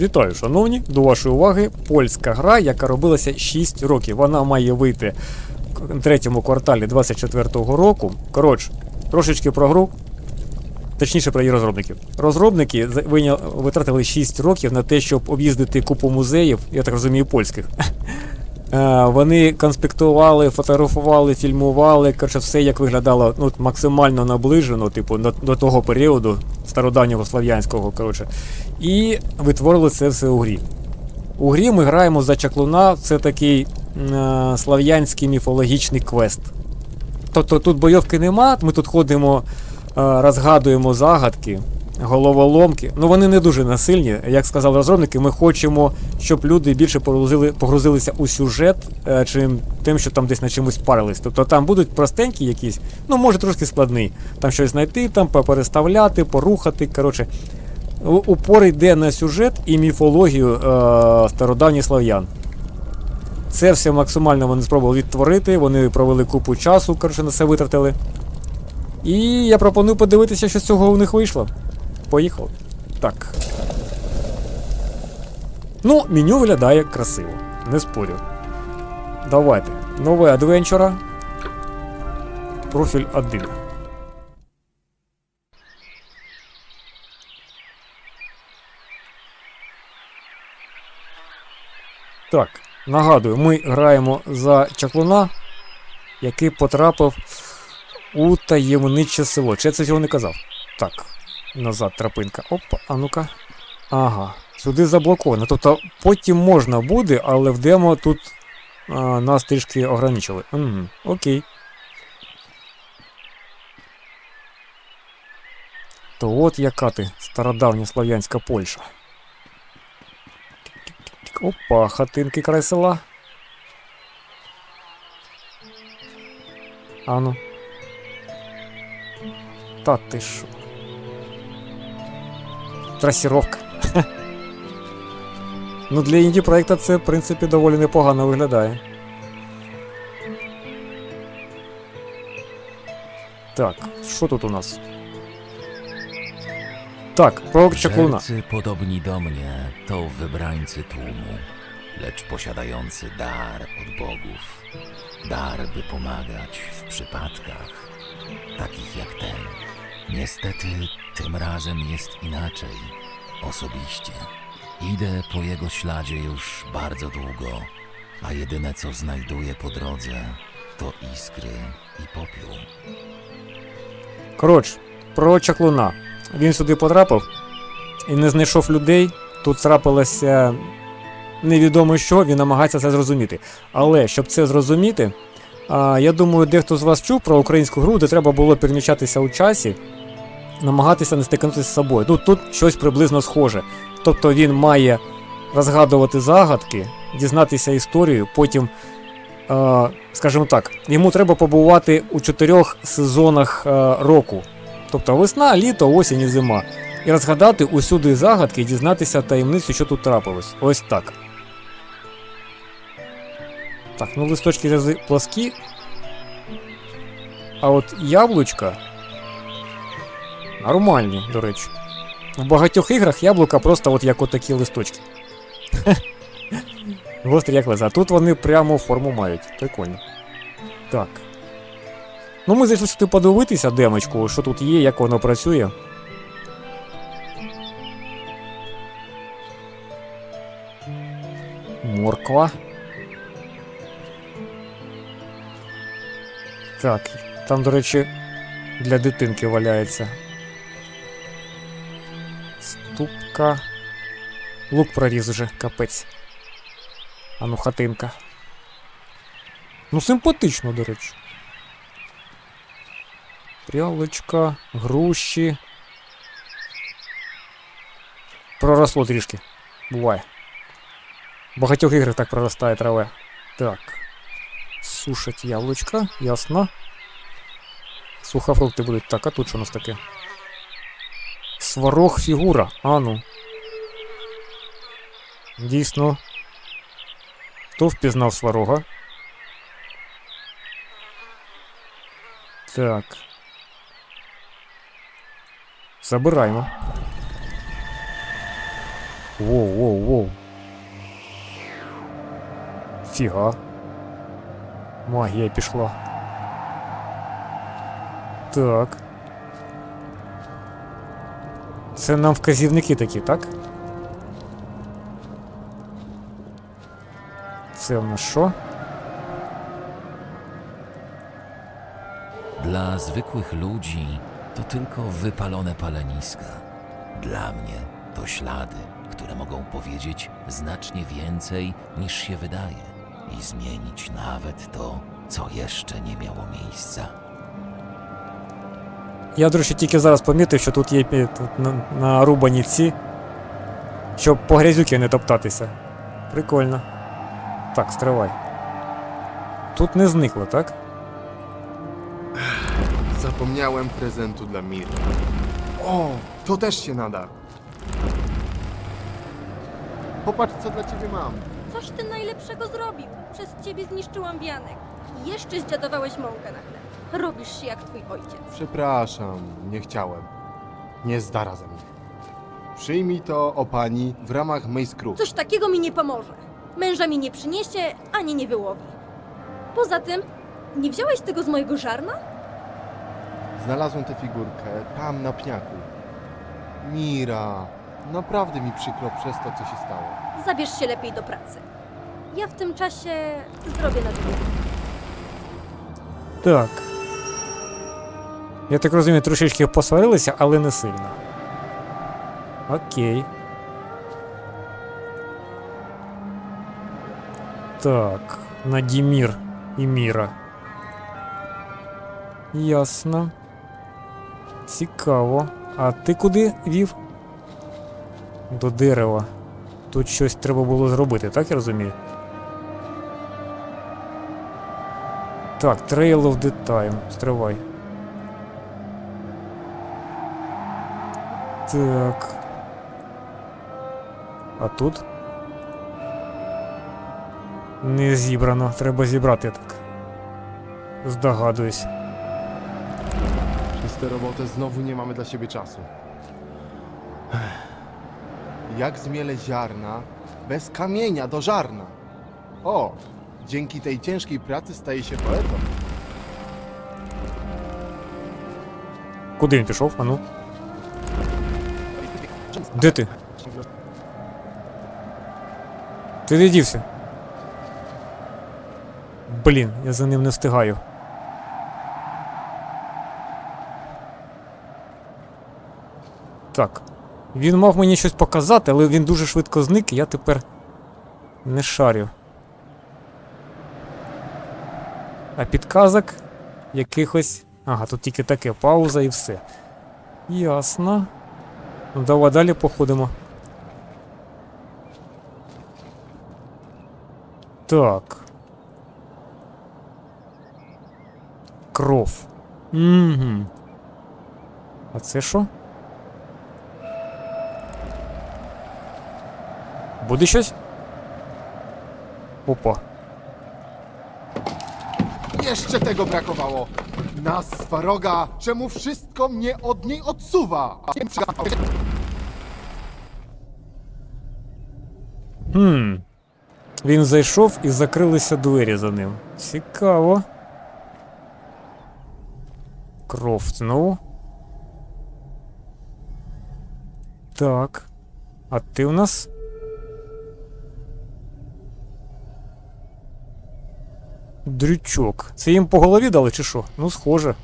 Вітаю, шановні, до вашої уваги польська гра, яка робилася 6 років. Вона має вийти в третьому кварталі 24-го року. Коротше, трошечки про гру. Точніше про її розробників. Розробники витратили 6 років на те, щоб об'їздити купу музеїв, я так розумію, польських. Е, Вони конспектували, фотографували, фільмували, коротше, все як виглядало ну, максимально наближено, типу, до, до того періоду стародавнього слов'янського. Коротше. І витворили це все у грі. У грі ми граємо за чаклуна, це такий е, слав'янський міфологічний квест. Тобто тут бойовки нема, ми тут ходимо, е, розгадуємо загадки, головоломки. Ну вони не дуже насильні. Як сказали розробники, ми хочемо, щоб люди більше погрузили, погрузилися у сюжет, е, чим тим, що там десь на чимось парились. Тобто там будуть простенькі якісь, ну може трошки складний. Там щось знайти, там переставляти, порухати. Коротше, упор йде на сюжет і міфологію е, стародавніх слав'ян. Це все максимально вони спробували відтворити, вони провели купу часу, коротше, на це витратили. І я пропоную подивитися, що з цього у них вийшло. Поїхали. Так. Ну, меню виглядає красиво, не спорю. Давайте. Нове адвенчура. Профіль 1. Так, нагадую, ми граємо за чаклуна, який потрапив у таємниче село. Чи я це цього не казав? Назад тропинка. Опа, а ну-ка. Ага, сюди заблоковано. Тобто потім можна буде, але в демо тут а, нас трішки ограничили. Угу, окей. То от яка ти стародавня слав'янська Польща. Опа, хатинки край села. Ану. Та ти що? Трасіровка. ну, для інді проєкта це, в принципі, доволі непогано виглядає. Так, що тут у нас? Так, про чаклуна. Żelcy podobni do mnie to wybrańcy tłumu, lecz posiadający dar od bogów. Dar, by pomagać w przypadkach, takich jak ten. Niestety, tym razem jest inaczej. Osobiście. Idę po jego śladzie już bardzo długo, a jedyne co znajduję po drodze to iskry i popiół. Коротше, про чаклуна. Він сюди потрапив і не знайшов людей. Тут трапилося невідомо що, він намагається це зрозуміти. Але щоб це зрозуміти, я думаю, дехто з вас чув про українську гру, де треба було переміщатися у часі, намагатися не стикнутися з собою. Ну тут щось приблизно схоже. Тобто він має розгадувати загадки, дізнатися історію, потім, скажімо так, йому треба побувати у чотирьох сезонах року. Тобто весна, літо, осінь і зима. І розгадати усюди загадки і дізнатися таємницю, що тут трапилось. Ось так. Так, ну листочки завжди плоскі. А от яблучка. Нормальні, до речі. В багатьох іграх яблука просто от як отакі листочки. Гострі як леза. А тут вони прямо форму мають. Прикольно. Так. Ну, ми зайшли сюди подивитися демочку, що тут є, як воно працює. Морква. Так, там, до речі, для дитинки валяється. Ступка. Лук проріз уже, капець. А ну, хатинка. Ну, симпатично, до речі. Прялочка, груші. Проросло трішки. Буває. В багатьох іграх так проростає траве. Так. Сушать яблучка, ясно. Сухофрукти будуть. Так, а тут що у нас таке? Сварог фігура. А ну. Дійсно. Хто впізнав сварога? Так. Забираємо. Воу, воу, воу. Фіга. Магія пішла. Так. Це нам вказівники такі, так? Це в нас що? Dla zwykłych ludzi to tylko wypalone paleniska. Dla mnie to ślady, które mogą powiedzieć znacznie więcej niż się wydaje I zmienić nawet to, co jeszcze nie miało miejsca. Я, до речі, тільки зараз помітив, що тут є пі- тут на- нарубані ці, щоб по грязюки не топтатися. Прикольно. Так, стривай. Тут не зникло, так? Zapomniałem prezentu dla Mir. O, to też się nada. Popatrz, co dla ciebie mam. Coś ty najlepszego zrobił. Przez ciebie zniszczyłam wianek. I jeszcze zdziadowałeś mąkę na chleb. Robisz się jak twój ojciec. Przepraszam, nie chciałem. Nie zdara ze mnie. Przyjmij to o pani w ramach mej skruchy. Coś takiego mi nie pomoże. Męża mi nie przyniesie, ani nie wyłowi. Poza tym, nie wziąłeś tego z mojego żarna? Znalazłem tę figurkę tam na pniaku. Mira, naprawdę mi przykro przez to, co się stało. Zabierz się lepiej do pracy. Ja w tym czasie zrobię na dół. Так. Я так розумію, трошечки посварилися, але не сильно. Окей. Так, Надімір і Міра. Ясно. Цікаво. А ти куди вів? До дерева. Тут щось треба було зробити, так я розумію? Так, Trail of the Time. Стривай. Так. А тут? Не зібрано. Треба зібрати так. Здогадуюсь. Przez tę robotę znowu nie mamy dla czasu. Jak zmielę ziarna bez kamienia do żarna? O, dzięki tej ciężkiej pracy staje się poetą. Куди він пішов? Ану. Де ти? Ти де дівся? Блін, я за ним не встигаю. Так. Він мав мені щось показати, але він дуже швидко зник, і я тепер не шарю. А підказок якихось. Ага, тут тільки таке пауза і все. Ясно. Ну давай далі походимо. Так. Кров. Угу. А це що? Буде щось? Опа. Jeszcze tego brakowało! Nas Faroga, czemu wszystko mnie od niej odsuwa? Хм. Він зайшов і закрилися двері за ним. Цікаво. Кров знову. Так. А ти у нас? Дрючок. Це їм по голові дали чи що? Ну, схоже.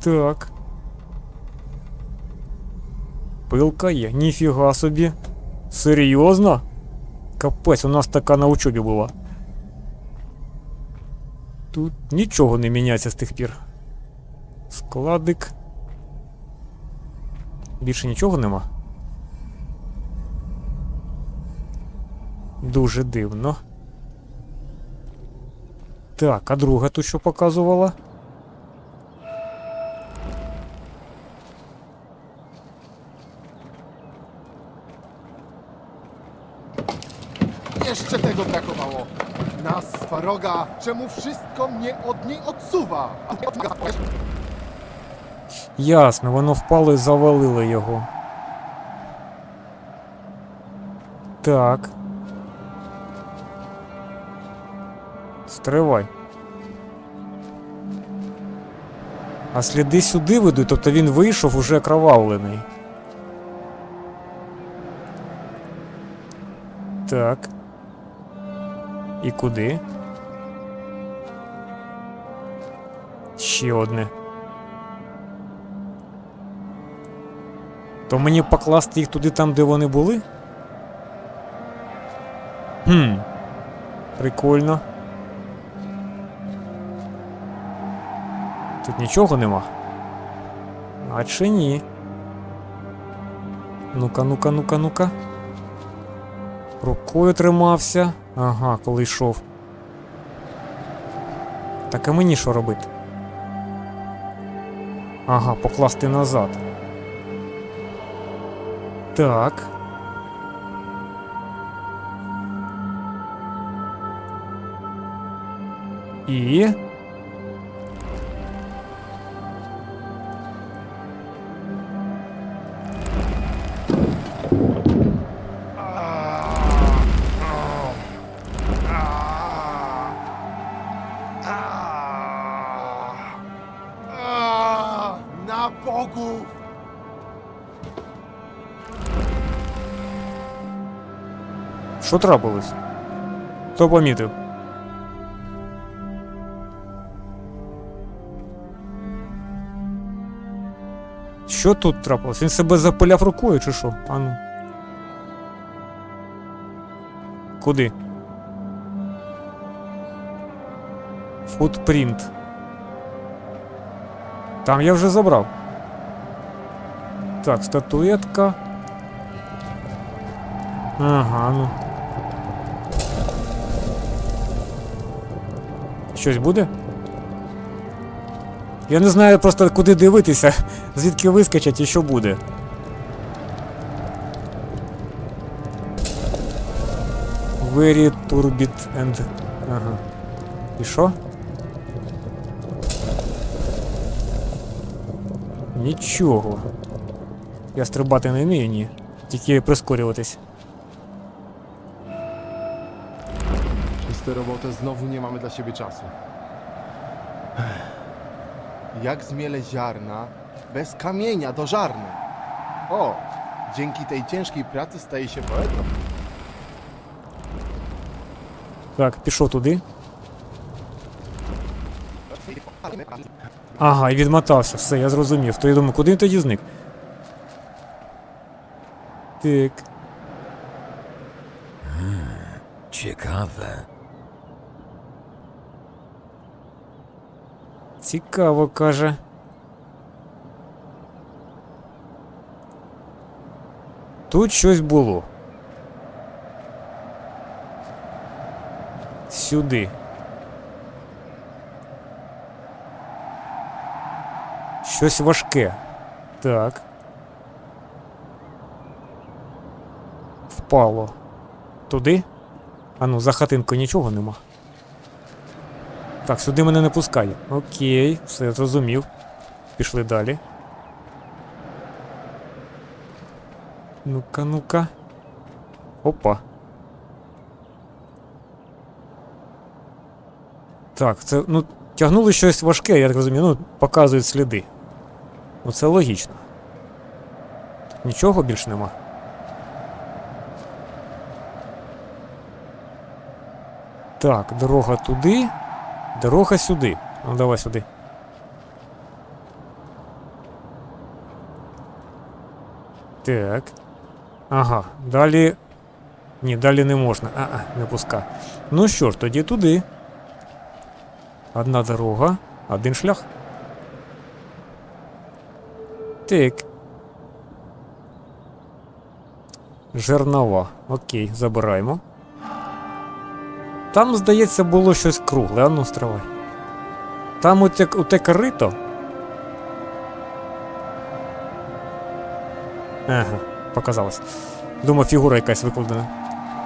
Так. Пилка є, ніфіга собі. Серйозно? Капець, у нас така на учобі була. Тут нічого не міняється з тих пір. Складик. Більше нічого нема. дуже дивно. Так, а друга тут що показувала? Jeszcze tego brakowało. Na swaroga, czemu wszystko mnie od niej odsuwa? Ясно, воно впало і завалило його. Так. Стривай. А сліди сюди ведуть, тобто він вийшов уже кровавлений. Так. І куди? Ще одне. То мені покласти їх туди там, де вони були? Хм. Прикольно. Тут нічого нема. А чи ні? Ну-ка, ну-ка, ну-ка, ну-ка. Рукою тримався. Ага, коли йшов. Так а мені що робити? Ага, покласти назад. Так. І. Що трапилось? Хто помітив? Що тут трапилось? Він себе запиляв рукою чи що? Ану. Куди? Футпринт. Там я вже забрав. Так, статуетка. Ага, ну. Щось буде? Я не знаю просто куди дивитися, звідки вискочать і що буде. Very turbid and. Ага. І що? Нічого. Я стрибати не вмію, ні. Тільки прискорюватись. tę robotę znowu nie mamy dla siebie czasu. Jak zmielę ziarna bez kamienia do żarna? O, dzięki tej ciężkiej pracy staje się poetą. Так, пішов туди. Ага, і відмотався, все, я зрозумів. То я думаю, куди він тоді зник? Так. Ciekawe. Цікаво, каже. Тут щось було. Сюди. Щось важке. Так. Впало. Туди? А ну, за хатинкою нічого нема. Так, сюди мене не пускає. Окей, все зрозумів. Пішли далі. Ну-ка, ну-ка. Опа. Так, це, ну, тягнули щось важке, я так розумію, ну, показують сліди. Ну, це логічно. Тут нічого більш нема. Так, дорога туди. Дорога сюди. Ну давай сюди. Так. Ага, далі. Ні, далі не можна. А-а, не пуска. Ну що ж, тоді туди. Одна дорога, один шлях. Так. Жернова. Окей, забираємо. Там, здається, було щось кругле, а ну стривай. Там у те, у те корито. Ага, показалось. Думаю, фігура якась викладена.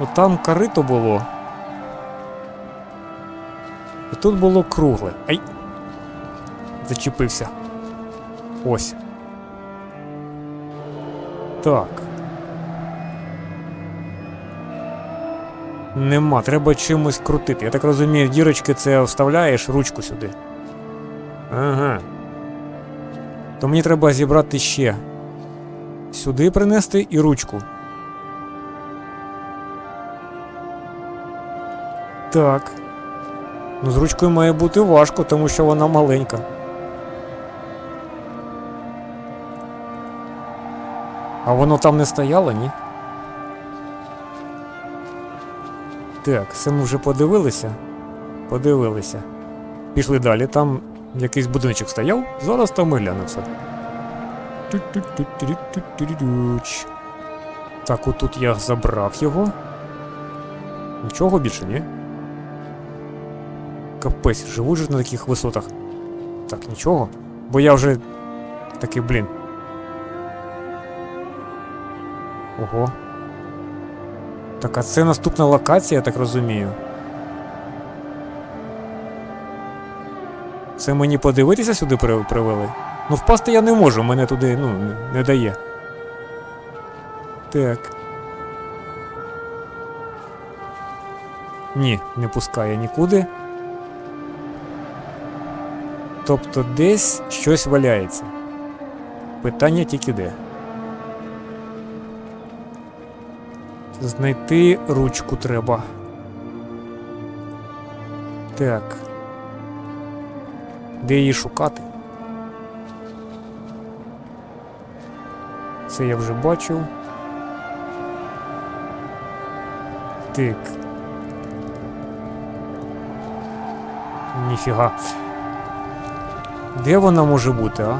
От там корито було. І тут було кругле. Ай! Зачепився. Ось. Так. Нема, треба чимось крутити. Я так розумію, дірочки це вставляєш ручку сюди. Ага. То мені треба зібрати ще. Сюди принести і ручку. Так. Ну, з ручкою має бути важко, тому що вона маленька. А воно там не стояло, ні? Так, це ми вже подивилися. Подивилися. Пішли далі. Там якийсь будиночок стояв. Зараз там ми глянемо все. Так, отут я забрав його. Нічого більше, ні? Капець, живуть же на таких висотах. Так, нічого. Бо я вже такий, блін. Ого. Так, а це наступна локація, я так розумію. Це мені подивитися сюди привели? Ну, впасти я не можу, мене туди, ну, не- дає. Так. Ні, не пускає нікуди. Тобто десь щось валяється. Питання тільки де. Знайти ручку треба. Так. Де її шукати? Це я вже бачив. Так. Ніфіга. Де вона може бути, а?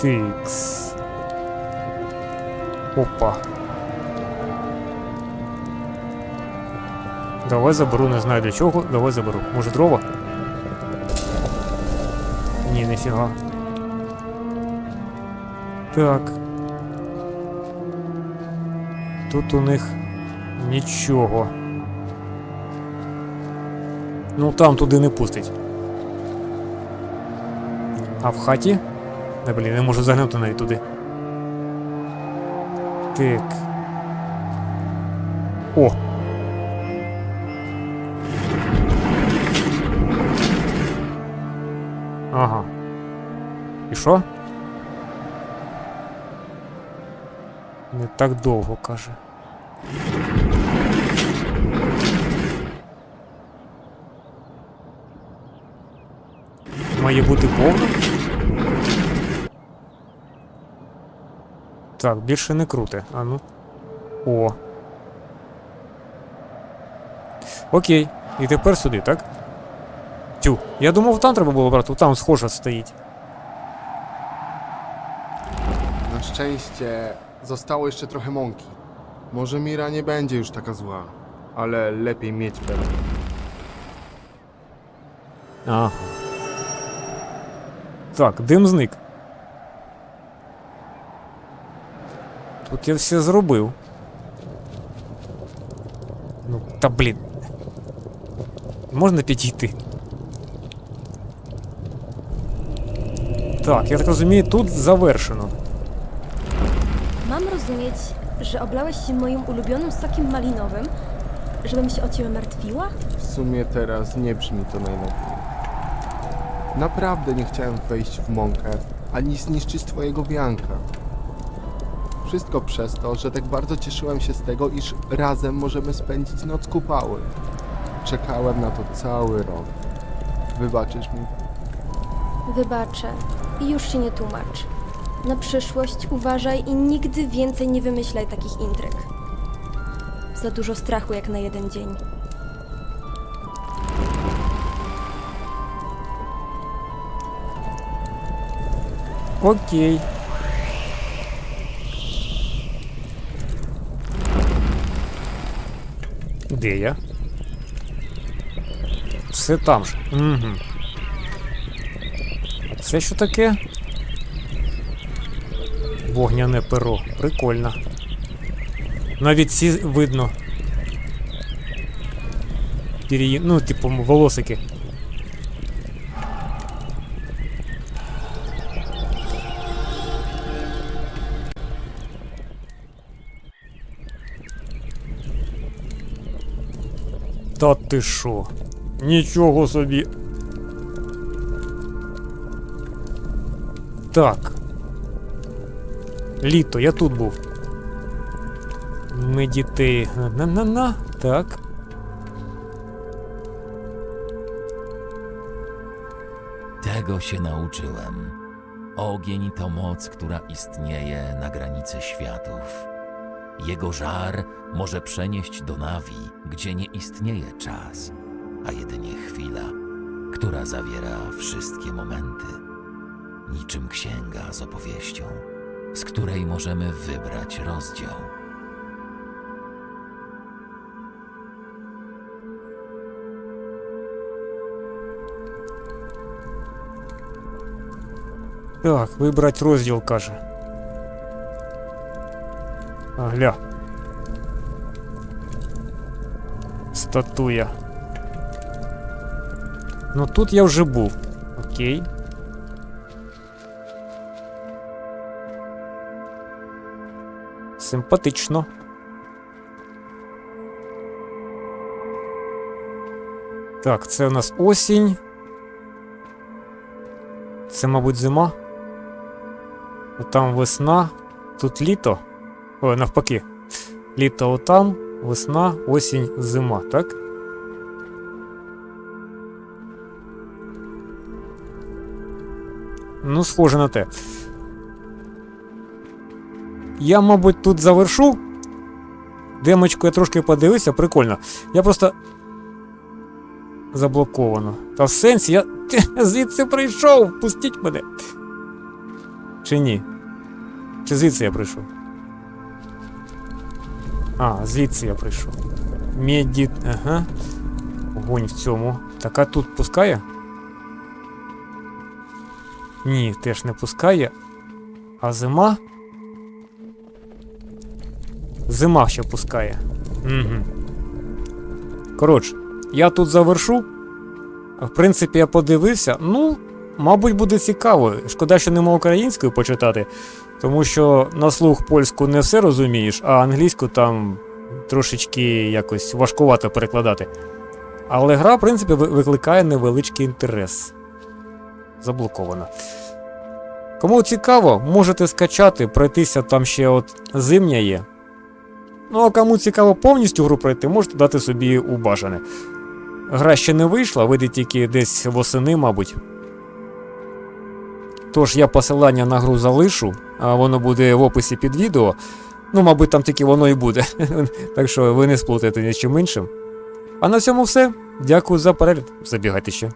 Тикс. Опа. Давай заберу, не знаю для чого. Давай заберу. Може дрова? Ні, нифіга. Так. Тут у них нічого. Ну там туди не пустить. А в хаті? Не блін, не можу заглянути навіть туди. Так. О! Ага. І що? Не так довго каже. Має бути повно? Так, більше не круте. А ну. О. Окей. І тепер сюди, так? Тю. Я думав, там треба було брати, там схоже стоїть. Na szczęście zostało jeszcze trochę mąki. Może Mira nie będzie już taka zła, ale lepiej mieć pewność. Ага. Так, дим зник. я все зробив. Ну, та блін. Можна підійти? Так, я так розумію, тут завершено. Mam rozumieć, że oblałeś się moim ulubionym sokiem malinowym, żebym się o ciebie martwiła? W sumie teraz nie brzmi to najlepiej. Naprawdę nie chciałem wejść w mąkę, ani zniszczyć twojego wianka. Wszystko przez to, że tak bardzo cieszyłem się z tego, iż razem możemy spędzić noc kupały. Czekałem na to cały rok. Wybaczysz mi? Wybaczę i już się nie tłumacz. Na przyszłość uważaj i nigdy więcej nie wymyślaj takich intryg. Za dużo strachu jak na jeden dzień. Окей. Де я? Все там же. Угу. Це що таке? Вогняне перо. Прикольно. Навіть ці видно. Пір'ї... Ну, типу, волосики. Та ти що? Нічого собі. Так. Літо, я тут був. Ми дітей. На-на-на. Так. Tego się nauczyłem. Ogień to moc, która istnieje na granicy światów. Jego żar może przenieść do Nawi, gdzie nie istnieje czas, a jedynie chwila, która zawiera wszystkie momenty. Niczym księga z opowieścią, z której możemy wybrać rozdział. Так, вибрать розділ, каже. А, гля. Статуя. Ну тут я вже був. Окей. Симпатично. Так, це у нас осінь. Це, мабуть, зима. Там весна, тут літо. О, навпаки. Літо отам, весна, осінь, зима, так? Ну, схоже на те. Я, мабуть, тут завершу. Демочку я трошки подивився, прикольно. Я просто. Заблоковано. Та в сенсі, я звідси прийшов! Пустіть мене. Чи ні? Чи звідси я прийшов? А, звідси я прийшов. Медіт. Ага. Огонь в цьому. Так, а тут пускає? Ні, теж не пускає. А зима? Зима ще пускає. Угу. Коротше, я тут завершу. В принципі, я подивився. Ну, мабуть, буде цікаво. Шкода, що нема українською почитати, тому що на слух польську не все розумієш, а англійську там трошечки якось важкувато перекладати. Але гра, в принципі, викликає невеличкий інтерес. Заблокована. Кому цікаво, можете скачати, пройтися там ще от зимня є. Ну, а кому цікаво повністю гру пройти, можете дати собі у бажане. Гра ще не вийшла, вийде тільки десь восени, мабуть. Тож я посилання на гру залишу, воно буде в описі під відео. Ну, мабуть, там тільки воно і буде. так що ви не сплутаєте нічим іншим. А на цьому все. Дякую за перегляд. Забігайте ще.